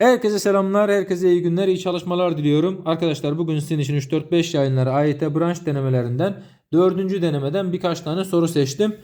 Herkese selamlar, herkese iyi günler, iyi çalışmalar diliyorum. Arkadaşlar bugün sizin için 3-4-5 yayınları AYT branş denemelerinden 4. denemeden birkaç tane soru seçtim.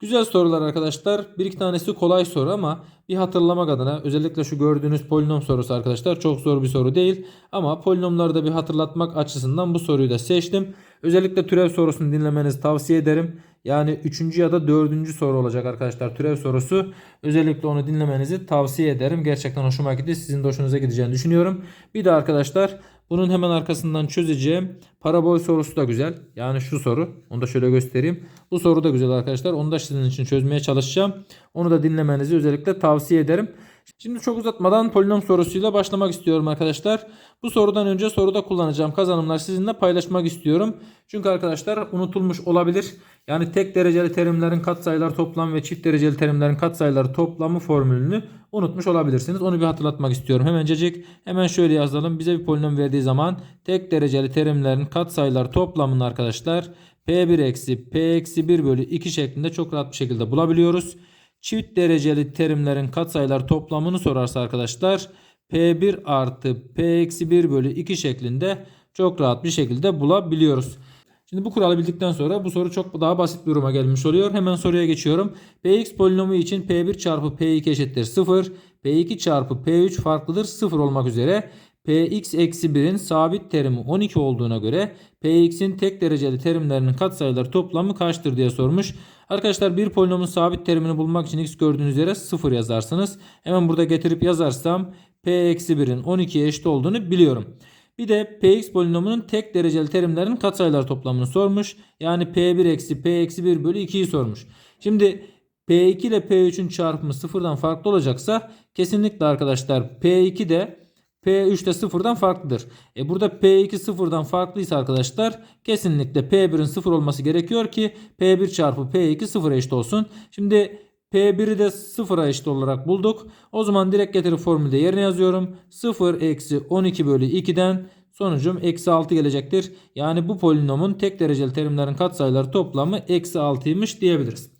Güzel sorular arkadaşlar. Bir iki tanesi kolay soru ama bir hatırlamak adına özellikle şu gördüğünüz polinom sorusu arkadaşlar çok zor bir soru değil. Ama polinomları da bir hatırlatmak açısından bu soruyu da seçtim. Özellikle türev sorusunu dinlemenizi tavsiye ederim. Yani 3. ya da 4. soru olacak arkadaşlar türev sorusu. Özellikle onu dinlemenizi tavsiye ederim. Gerçekten hoşuma gitti. Sizin de hoşunuza gideceğini düşünüyorum. Bir de arkadaşlar bunun hemen arkasından çözeceğim parabol sorusu da güzel. Yani şu soru. Onu da şöyle göstereyim. Bu soru da güzel arkadaşlar. Onu da sizin için çözmeye çalışacağım. Onu da dinlemenizi özellikle tavsiye ederim. Şimdi çok uzatmadan polinom sorusuyla başlamak istiyorum arkadaşlar. Bu sorudan önce soruda kullanacağım kazanımlar sizinle paylaşmak istiyorum. Çünkü arkadaşlar unutulmuş olabilir. Yani tek dereceli terimlerin katsayıları toplamı ve çift dereceli terimlerin katsayıları toplamı formülünü unutmuş olabilirsiniz. Onu bir hatırlatmak istiyorum. Hemencecik hemen şöyle yazalım. Bize bir polinom verdiği zaman tek dereceli terimlerin katsayıları toplamını arkadaşlar P1 eksi P eksi 1 bölü 2 şeklinde çok rahat bir şekilde bulabiliyoruz. Çift dereceli terimlerin katsayılar toplamını sorarsa arkadaşlar P1 artı P eksi 1 bölü 2 şeklinde çok rahat bir şekilde bulabiliyoruz. Şimdi bu kuralı bildikten sonra bu soru çok daha basit bir duruma gelmiş oluyor. Hemen soruya geçiyorum. Px polinomu için P1 çarpı P2 eşittir 0. P2 çarpı P3 farklıdır 0 olmak üzere. Px eksi 1'in sabit terimi 12 olduğuna göre Px'in tek dereceli terimlerinin katsayıları toplamı kaçtır diye sormuş. Arkadaşlar bir polinomun sabit terimini bulmak için x gördüğünüz yere 0 yazarsınız. Hemen burada getirip yazarsam P eksi 1'in 12'ye eşit olduğunu biliyorum. Bir de Px polinomunun tek dereceli terimlerin katsayılar toplamını sormuş. Yani P1 eksi P eksi 1 bölü 2'yi sormuş. Şimdi P2 ile P3'ün çarpımı sıfırdan farklı olacaksa kesinlikle arkadaşlar P2 de P3 de sıfırdan farklıdır. E burada P2 sıfırdan farklıysa arkadaşlar kesinlikle P1'in sıfır olması gerekiyor ki P1 çarpı P2 sıfıra eşit olsun. Şimdi P1'i de sıfıra eşit olarak bulduk. O zaman direkt getirip formülde yerine yazıyorum. 0 eksi 12 bölü 2'den sonucum eksi 6 gelecektir. Yani bu polinomun tek dereceli terimlerin katsayıları toplamı eksi 6'ymış diyebiliriz.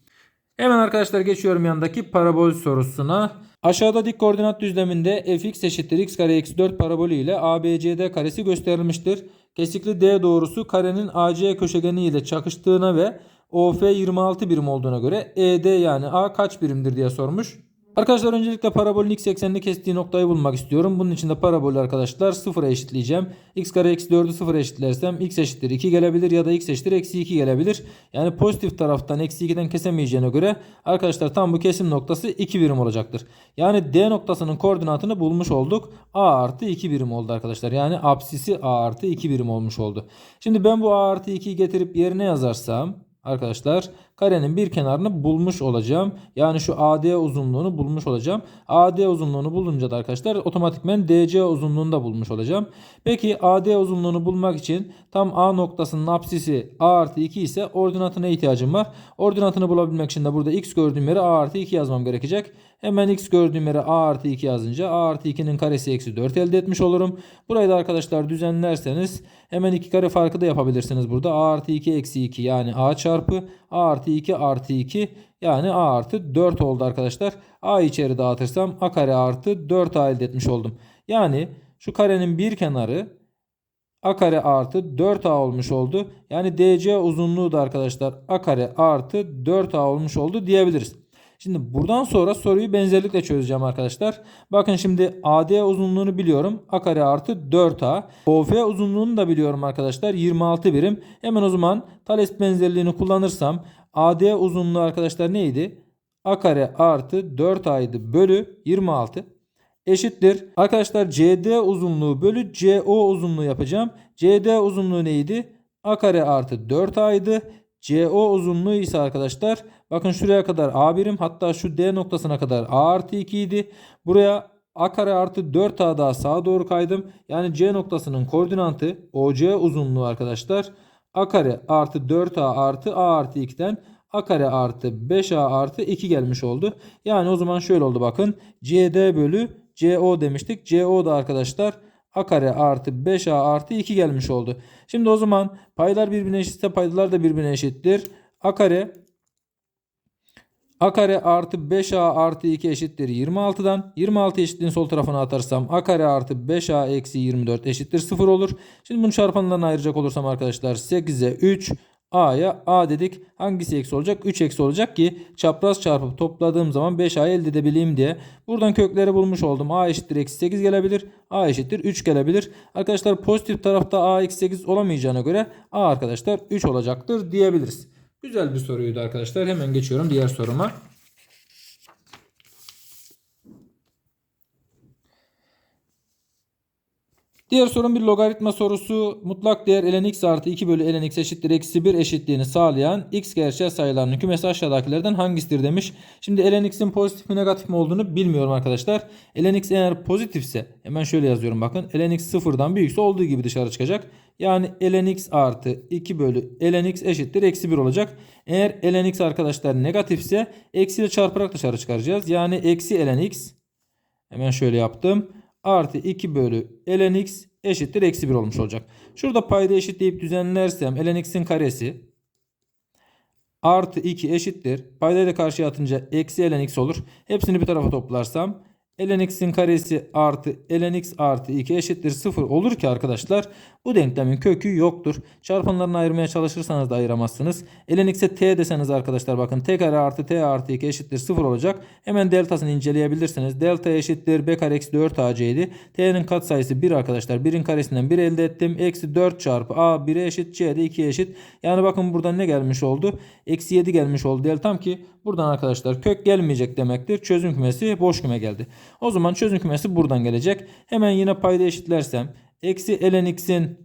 Hemen arkadaşlar geçiyorum yandaki parabol sorusuna. Aşağıda dik koordinat düzleminde fx eşittir x kare eksi 4 parabolü ile ABCD karesi gösterilmiştir. Kesikli D doğrusu karenin AC köşegeni ile çakıştığına ve OF 26 birim olduğuna göre ED yani A kaç birimdir diye sormuş. Arkadaşlar öncelikle parabolün x eksenini kestiği noktayı bulmak istiyorum. Bunun için de parabolü arkadaşlar sıfıra eşitleyeceğim. x kare eksi 4'ü sıfıra eşitlersem x eşittir 2 gelebilir ya da x eşittir eksi 2 gelebilir. Yani pozitif taraftan eksi 2'den kesemeyeceğine göre arkadaşlar tam bu kesim noktası 2 birim olacaktır. Yani D noktasının koordinatını bulmuş olduk. A artı 2 birim oldu arkadaşlar. Yani apsisi A artı 2 birim olmuş oldu. Şimdi ben bu A artı 2'yi getirip yerine yazarsam arkadaşlar karenin bir kenarını bulmuş olacağım. Yani şu AD uzunluğunu bulmuş olacağım. AD uzunluğunu bulunca da arkadaşlar otomatikmen DC uzunluğunu da bulmuş olacağım. Peki AD uzunluğunu bulmak için tam A noktasının apsisi A artı 2 ise ordinatına ihtiyacım var. Ordinatını bulabilmek için de burada x gördüğüm yere A artı 2 yazmam gerekecek. Hemen x gördüğüm yere A artı 2 yazınca A artı 2'nin karesi eksi 4 elde etmiş olurum. Burayı da arkadaşlar düzenlerseniz hemen iki kare farkı da yapabilirsiniz burada. A artı 2 eksi 2 yani A çarpı A artı 2 artı 2 yani A artı 4 oldu arkadaşlar. A içeri dağıtırsam A kare artı 4A elde etmiş oldum. Yani şu karenin bir kenarı A kare artı 4A olmuş oldu. Yani DC uzunluğu da arkadaşlar A kare artı 4A olmuş oldu diyebiliriz. Şimdi buradan sonra soruyu benzerlikle çözeceğim arkadaşlar. Bakın şimdi AD uzunluğunu biliyorum. A kare artı 4A. OF uzunluğunu da biliyorum arkadaşlar. 26 birim. Hemen o zaman Thales benzerliğini kullanırsam AD uzunluğu arkadaşlar neydi? A kare artı 4A'ydı bölü 26 eşittir. Arkadaşlar CD uzunluğu bölü CO uzunluğu yapacağım. CD uzunluğu neydi? A kare artı 4A'ydı. CO uzunluğu ise arkadaşlar bakın şuraya kadar A birim hatta şu D noktasına kadar A artı 2 idi. Buraya A kare artı 4A daha sağa doğru kaydım. Yani C noktasının koordinatı OC uzunluğu arkadaşlar A kare artı 4A artı A artı 2'den A kare artı 5A artı 2 gelmiş oldu. Yani o zaman şöyle oldu bakın. CD bölü CO demiştik. CO da arkadaşlar A kare artı 5A artı 2 gelmiş oldu. Şimdi o zaman paylar birbirine eşitse paydalar da birbirine eşittir. A kare A kare artı 5A artı 2 eşittir 26'dan. 26 eşitliğin sol tarafına atarsam A kare artı 5A eksi 24 eşittir 0 olur. Şimdi bunu çarpanlarına ayıracak olursam arkadaşlar 8'e 3 A'ya A dedik. Hangisi eksi olacak? 3 eksi olacak ki çapraz çarpıp topladığım zaman 5A elde edebileyim diye. Buradan kökleri bulmuş oldum. A eşittir eksi 8 gelebilir. A eşittir 3 gelebilir. Arkadaşlar pozitif tarafta A eksi 8 olamayacağına göre A arkadaşlar 3 olacaktır diyebiliriz. Güzel bir soruydu arkadaşlar. Hemen geçiyorum diğer soruma. Diğer sorun bir logaritma sorusu. Mutlak değer ln x artı 2 bölü ln x eşittir eksi 1 eşitliğini sağlayan x gerçel sayılarının kümesi aşağıdakilerden hangisidir demiş. Şimdi ln x'in pozitif mi negatif mi olduğunu bilmiyorum arkadaşlar. ln x eğer pozitifse hemen şöyle yazıyorum bakın. ln x sıfırdan büyükse olduğu gibi dışarı çıkacak. Yani ln x artı 2 bölü ln x eşittir eksi 1 olacak. Eğer ln x arkadaşlar negatifse eksi ile çarparak dışarı çıkaracağız. Yani eksi ln x hemen şöyle yaptım artı 2 bölü ln x eşittir eksi 1 olmuş olacak. Şurada payda eşitleyip düzenlersem ln x'in karesi artı 2 eşittir. Paydayı da karşıya atınca eksi ln x olur. Hepsini bir tarafa toplarsam ln x'in karesi artı ln x artı 2 eşittir 0 olur ki arkadaşlar bu denklemin kökü yoktur. Çarpanlarını ayırmaya çalışırsanız da ayıramazsınız. ln x'e t deseniz arkadaşlar bakın t kare artı t artı 2 eşittir 0 olacak. Hemen deltasını inceleyebilirsiniz. Delta eşittir b kare eksi 4 ac idi. t'nin katsayısı 1 arkadaşlar. 1'in karesinden 1 elde ettim. Eksi 4 çarpı a 1'e eşit c de 2'ye eşit. Yani bakın buradan ne gelmiş oldu? Eksi 7 gelmiş oldu deltam ki buradan arkadaşlar kök gelmeyecek demektir. Çözüm kümesi boş küme geldi. O zaman çözüm kümesi buradan gelecek. Hemen yine payda eşitlersem eksi ln x'in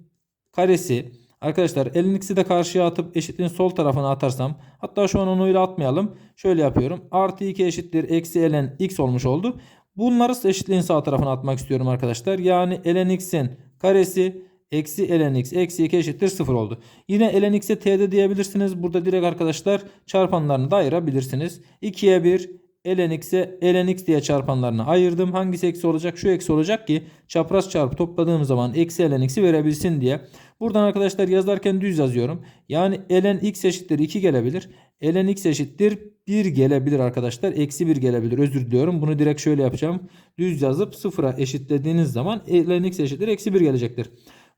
karesi arkadaşlar ln x'i de karşıya atıp eşitliğin sol tarafına atarsam hatta şu an onu öyle atmayalım. Şöyle yapıyorum. Artı 2 eşittir eksi ln x olmuş oldu. Bunları eşitliğin sağ tarafına atmak istiyorum arkadaşlar. Yani ln x'in karesi eksi ln x eksi 2 eşittir 0 oldu. Yine ln x'e t'de diyebilirsiniz. Burada direkt arkadaşlar çarpanlarını da ayırabilirsiniz. 2'ye 1 ln x'e ln x diye çarpanlarını ayırdım. Hangisi eksi olacak? Şu eksi olacak ki çapraz çarpı topladığım zaman eksi ln x'i verebilsin diye. Buradan arkadaşlar yazarken düz yazıyorum. Yani ln x eşittir 2 gelebilir. ln x eşittir 1 gelebilir arkadaşlar. Eksi 1 gelebilir. Özür diliyorum. Bunu direkt şöyle yapacağım. Düz yazıp sıfıra eşitlediğiniz zaman ln x eşittir eksi 1 gelecektir.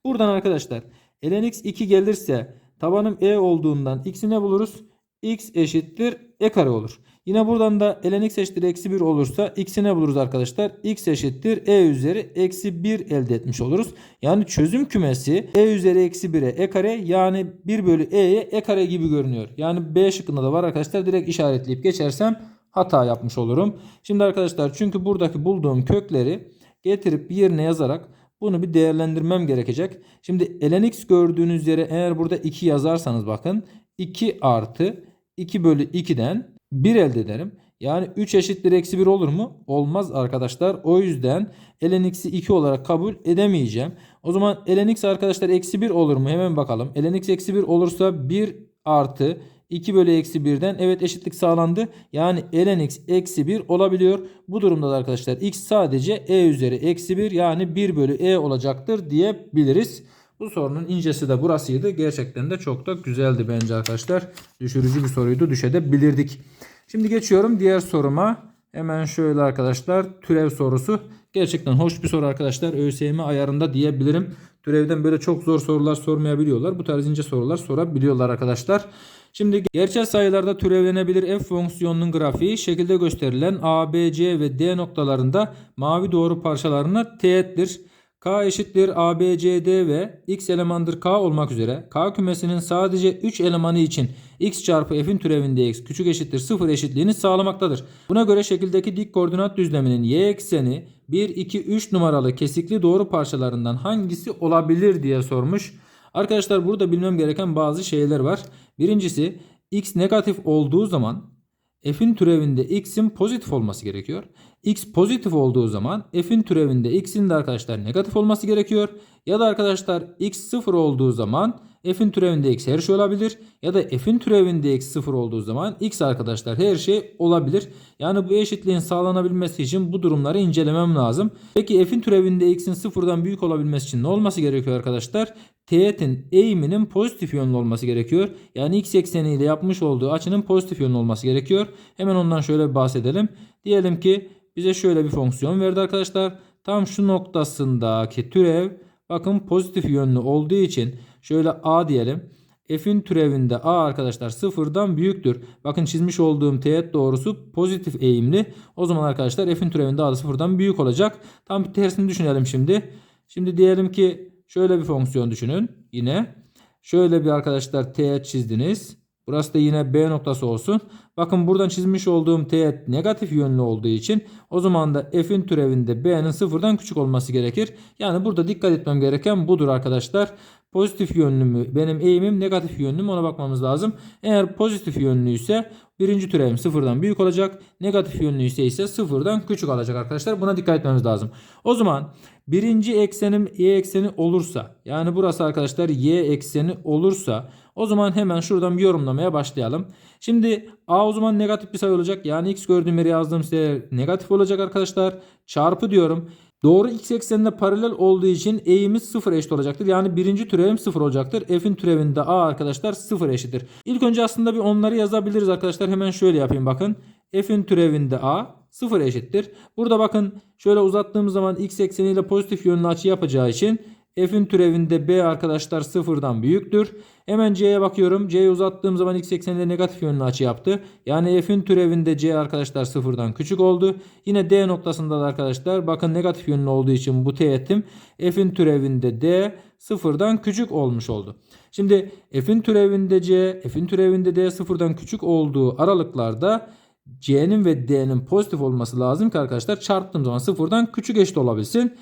Buradan arkadaşlar ln x 2 gelirse tabanım e olduğundan x'i ne buluruz? x eşittir e kare olur. Yine buradan da ln x eşittir eksi 1 olursa x'i buluruz arkadaşlar? x eşittir e üzeri eksi 1 elde etmiş oluruz. Yani çözüm kümesi e üzeri eksi 1'e e kare yani 1 bölü e'ye e kare gibi görünüyor. Yani b şıkkında da var arkadaşlar direkt işaretleyip geçersem hata yapmış olurum. Şimdi arkadaşlar çünkü buradaki bulduğum kökleri getirip yerine yazarak bunu bir değerlendirmem gerekecek. Şimdi ln x gördüğünüz yere eğer burada 2 yazarsanız bakın 2 artı 2 bölü 2'den 1 elde ederim. Yani 3 eşittir eksi 1 olur mu? Olmaz arkadaşlar. O yüzden ln x'i 2 olarak kabul edemeyeceğim. O zaman ln x arkadaşlar eksi 1 olur mu? Hemen bakalım. ln x eksi 1 olursa 1 artı 2 bölü eksi 1'den evet eşitlik sağlandı. Yani ln x eksi 1 olabiliyor. Bu durumda da arkadaşlar x sadece e üzeri eksi 1 yani 1 bölü e olacaktır diyebiliriz. Bu sorunun incesi de burasıydı. Gerçekten de çok da güzeldi bence arkadaşlar. Düşürücü bir soruydu. Düşebilirdik. Şimdi geçiyorum diğer soruma. Hemen şöyle arkadaşlar türev sorusu. Gerçekten hoş bir soru arkadaşlar. ÖSYM ayarında diyebilirim. Türevden böyle çok zor sorular sormayabiliyorlar. Bu tarz ince sorular sorabiliyorlar arkadaşlar. Şimdi gerçel sayılarda türevlenebilir f fonksiyonunun grafiği şekilde gösterilen A, B, C ve D noktalarında mavi doğru parçalarına teğettir. K eşittir A, B, C, D ve X elemandır K olmak üzere K kümesinin sadece 3 elemanı için X çarpı F'in türevinde X küçük eşittir 0 eşitliğini sağlamaktadır. Buna göre şekildeki dik koordinat düzleminin Y ekseni 1, 2, 3 numaralı kesikli doğru parçalarından hangisi olabilir diye sormuş. Arkadaşlar burada bilmem gereken bazı şeyler var. Birincisi X negatif olduğu zaman f'in türevinde x'in pozitif olması gerekiyor. X pozitif olduğu zaman f'in türevinde x'in de arkadaşlar negatif olması gerekiyor. Ya da arkadaşlar x sıfır olduğu zaman f'in türevinde x her şey olabilir. Ya da f'in türevinde x sıfır olduğu zaman x arkadaşlar her şey olabilir. Yani bu eşitliğin sağlanabilmesi için bu durumları incelemem lazım. Peki f'in türevinde x'in sıfırdan büyük olabilmesi için ne olması gerekiyor arkadaşlar? teğetin eğiminin pozitif yönlü olması gerekiyor. Yani x ekseniyle yapmış olduğu açının pozitif yönlü olması gerekiyor. Hemen ondan şöyle bahsedelim. Diyelim ki bize şöyle bir fonksiyon verdi arkadaşlar. Tam şu noktasındaki türev bakın pozitif yönlü olduğu için şöyle a diyelim. F'in türevinde a arkadaşlar sıfırdan büyüktür. Bakın çizmiş olduğum teğet doğrusu pozitif eğimli. O zaman arkadaşlar f'in türevinde a da sıfırdan büyük olacak. Tam tersini düşünelim şimdi. Şimdi diyelim ki şöyle bir fonksiyon düşünün. Yine şöyle bir arkadaşlar teğet çizdiniz. Burası da yine B noktası olsun. Bakın buradan çizmiş olduğum teğet negatif yönlü olduğu için o zaman da f'in türevinde b'nin sıfırdan küçük olması gerekir. Yani burada dikkat etmem gereken budur arkadaşlar. Pozitif yönlü mü? Benim eğimim negatif yönlü mü? Ona bakmamız lazım. Eğer pozitif yönlü ise birinci türevim sıfırdan büyük olacak. Negatif yönlü ise sıfırdan küçük olacak arkadaşlar. Buna dikkat etmemiz lazım. O zaman birinci eksenim y ekseni olursa yani burası arkadaşlar y ekseni olursa o zaman hemen şuradan bir yorumlamaya başlayalım. Şimdi a o zaman negatif bir sayı olacak. Yani x gördüğüm yere yazdığım değer negatif olacak arkadaşlar. Çarpı diyorum. Doğru x eksenine paralel olduğu için eğimiz 0 eşit olacaktır. Yani birinci türevim 0 olacaktır. F'in türevinde a arkadaşlar 0 eşittir. İlk önce aslında bir onları yazabiliriz arkadaşlar. Hemen şöyle yapayım bakın. F'in türevinde a 0 eşittir. Burada bakın şöyle uzattığımız zaman x ekseniyle pozitif yönlü açı yapacağı için F'in türevinde B arkadaşlar sıfırdan büyüktür. Hemen C'ye bakıyorum. C'yi uzattığım zaman x ekseninde negatif yönlü açı yaptı. Yani F'in türevinde C arkadaşlar sıfırdan küçük oldu. Yine D noktasında da arkadaşlar bakın negatif yönlü olduğu için bu teğetim F'in türevinde D sıfırdan küçük olmuş oldu. Şimdi F'in türevinde C, F'in türevinde D sıfırdan küçük olduğu aralıklarda C'nin ve D'nin pozitif olması lazım ki arkadaşlar çarptığım zaman sıfırdan küçük eşit olabilsin.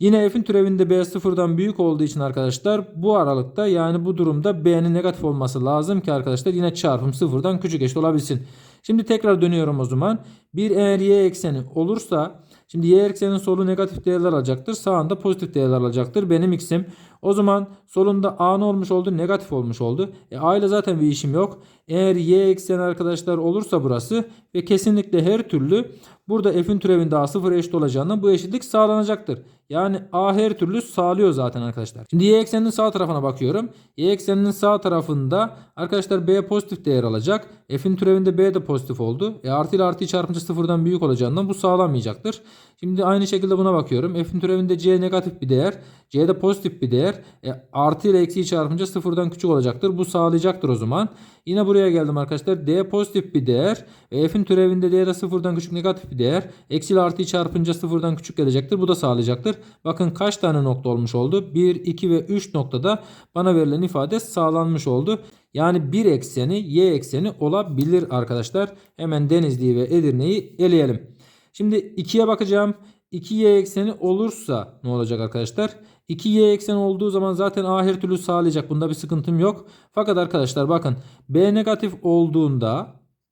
Yine f'in türevinde b sıfırdan büyük olduğu için arkadaşlar bu aralıkta yani bu durumda b'nin negatif olması lazım ki arkadaşlar yine çarpım sıfırdan küçük eşit olabilsin. Şimdi tekrar dönüyorum o zaman. Bir eğer y ekseni olursa şimdi y eksenin solu negatif değerler alacaktır. Sağında pozitif değerler alacaktır. Benim x'im. O zaman solunda a ne olmuş oldu? Negatif olmuş oldu. E, a ile zaten bir işim yok. Eğer y ekseni arkadaşlar olursa burası ve kesinlikle her türlü burada f'in türevinde a sıfır eşit olacağından bu eşitlik sağlanacaktır. Yani a her türlü sağlıyor zaten arkadaşlar. Şimdi y ekseninin sağ tarafına bakıyorum. Y ekseninin sağ tarafında arkadaşlar b pozitif değer alacak. F'in türevinde b de pozitif oldu. E artı ile artıyı çarpınca sıfırdan büyük olacağından bu sağlanmayacaktır. Şimdi aynı şekilde buna bakıyorum. F'in türevinde c negatif bir değer. C de pozitif bir değer. E, artı ile eksiyi çarpınca sıfırdan küçük olacaktır. Bu sağlayacaktır o zaman. Yine buraya geldim arkadaşlar. D pozitif bir değer. Ve F'in türevinde D de sıfırdan küçük negatif bir değer. Eksi ile artıyı çarpınca sıfırdan küçük gelecektir. Bu da sağlayacaktır. Bakın kaç tane nokta olmuş oldu? 1, 2 ve 3 noktada bana verilen ifade sağlanmış oldu. Yani bir ekseni y ekseni olabilir arkadaşlar. Hemen Denizli'yi ve Edirne'yi eleyelim. Şimdi 2'ye bakacağım. 2y ekseni olursa ne olacak arkadaşlar? 2y ekseni olduğu zaman zaten a her türlü sağlayacak. Bunda bir sıkıntım yok. Fakat arkadaşlar bakın b negatif olduğunda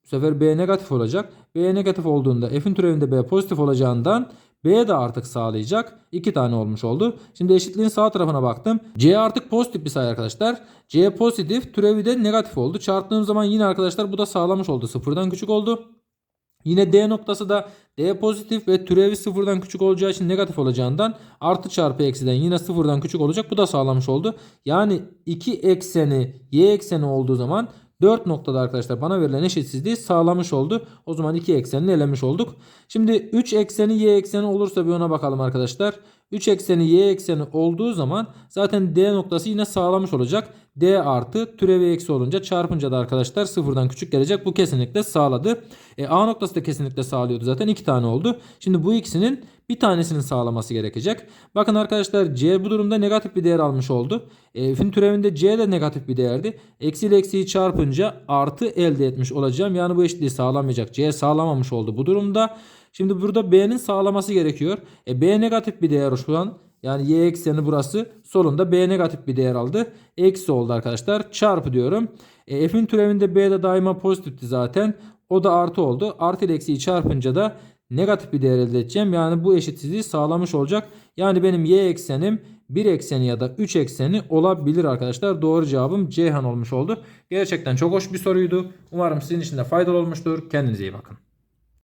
bu sefer b negatif olacak. b negatif olduğunda f'in türevinde b pozitif olacağından B de artık sağlayacak. 2 tane olmuş oldu. Şimdi eşitliğin sağ tarafına baktım. C artık pozitif bir sayı arkadaşlar. C pozitif türevi de negatif oldu. Çarptığım zaman yine arkadaşlar bu da sağlamış oldu. Sıfırdan küçük oldu. Yine D noktası da D pozitif ve türevi sıfırdan küçük olacağı için negatif olacağından artı çarpı eksiden yine sıfırdan küçük olacak. Bu da sağlamış oldu. Yani 2 ekseni y ekseni olduğu zaman 4 noktada arkadaşlar bana verilen eşitsizliği sağlamış oldu. O zaman 2 eksenini elemiş olduk. Şimdi 3 ekseni y ekseni olursa bir ona bakalım arkadaşlar. 3 ekseni y ekseni olduğu zaman zaten d noktası yine sağlamış olacak. d artı türevi eksi olunca çarpınca da arkadaşlar sıfırdan küçük gelecek. Bu kesinlikle sağladı. E, a noktası da kesinlikle sağlıyordu zaten. 2 tane oldu. Şimdi bu ikisinin bir tanesinin sağlaması gerekecek. Bakın arkadaşlar c bu durumda negatif bir değer almış oldu. E, f'in türevinde c de negatif bir değerdi. Eksi ile eksiyi çarpınca artı elde etmiş olacağım. Yani bu eşitliği sağlamayacak. c sağlamamış oldu bu durumda. Şimdi burada B'nin sağlaması gerekiyor. E, B negatif bir değer şu an. Yani y ekseni burası. Solunda B negatif bir değer aldı. Eksi oldu arkadaşlar. Çarpı diyorum. E, F'in türevinde B de daima pozitifti zaten. O da artı oldu. Artı ile eksiyi çarpınca da negatif bir değer elde edeceğim. Yani bu eşitsizliği sağlamış olacak. Yani benim y eksenim 1 ekseni ya da 3 ekseni olabilir arkadaşlar. Doğru cevabım Ceyhan olmuş oldu. Gerçekten çok hoş bir soruydu. Umarım sizin için de faydalı olmuştur. Kendinize iyi bakın.